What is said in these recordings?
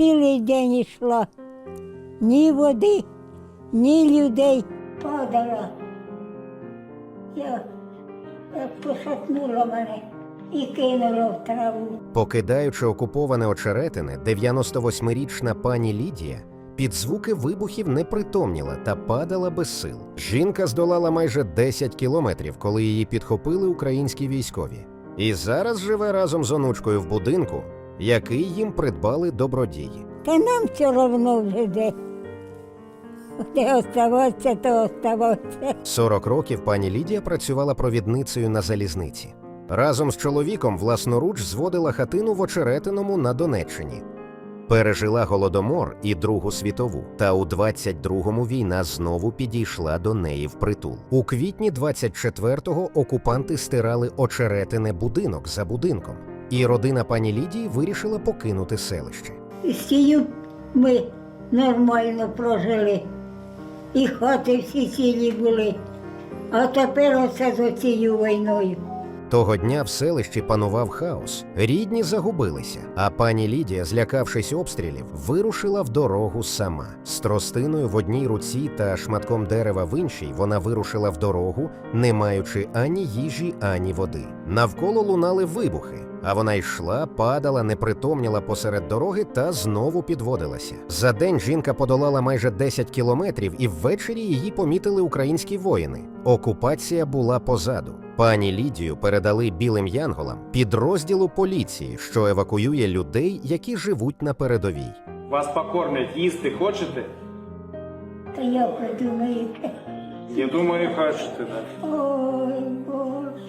цілий день йшла. Ні води, ні людей. Падала. Я, пошатнула мене і кинула в траву. Покидаючи окуповане очеретине, 98-річна пані Лідія під звуки вибухів не притомніла та падала без сил. Жінка здолала майже 10 кілометрів, коли її підхопили українські військові. І зараз живе разом з онучкою в будинку, який їм придбали добродії. Та нам все одно вже де. Де оставатися, то оставатися. 40 років пані Лідія працювала провідницею на залізниці. Разом з чоловіком власноруч зводила хатину в Очеретиному на Донеччині. Пережила голодомор і Другу світову, та у 22-му війна знову підійшла до неї впритул. У квітні 24-го окупанти стирали очеретине будинок за будинком, і родина пані Лідії вирішила покинути селище. І сію ми нормально прожили. І хати всі цілі були. А тепер оце з оцією війною. Того дня в селищі панував хаос. Рідні загубилися, а пані Лідія, злякавшись обстрілів, вирушила в дорогу сама. З тростиною в одній руці та шматком дерева в іншій вона вирушила в дорогу, не маючи ані їжі, ані води. Навколо лунали вибухи, а вона йшла, падала, непритомніла посеред дороги та знову підводилася. За день жінка подолала майже 10 кілометрів, і ввечері її помітили українські воїни. Окупація була позаду. Пані Лідію передали білим янголам підрозділу поліції, що евакуює людей, які живуть на передовій. Вас покормлять, їсти хочете? Та ви думаєте? Я думаю, хочете, да. Ой, Боже.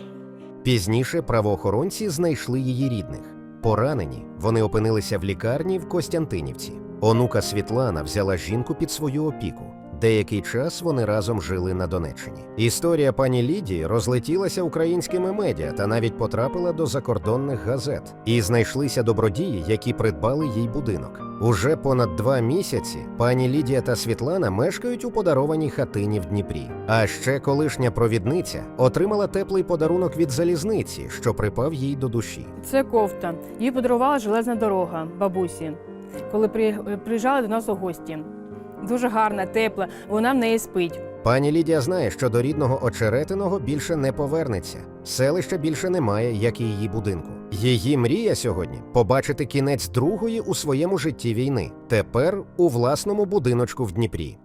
Пізніше правоохоронці знайшли її рідних. Поранені вони опинилися в лікарні в Костянтинівці. Онука Світлана взяла жінку під свою опіку. Деякий час вони разом жили на Донеччині. Історія пані Лідії розлетілася українськими медіа та навіть потрапила до закордонних газет. І знайшлися добродії, які придбали їй будинок. Уже понад два місяці пані Лідія та Світлана мешкають у подарованій хатині в Дніпрі. А ще колишня провідниця отримала теплий подарунок від залізниці, що припав їй до душі. Це кофта. Її подарувала железна дорога бабусі, коли при- приїжджали до нас у гості. Дуже гарна, тепла, вона в неї спить. Пані Лідія знає, що до рідного очеретиного більше не повернеться. Селища більше немає, як і її будинку. Її мрія сьогодні побачити кінець другої у своєму житті війни. Тепер у власному будиночку в Дніпрі.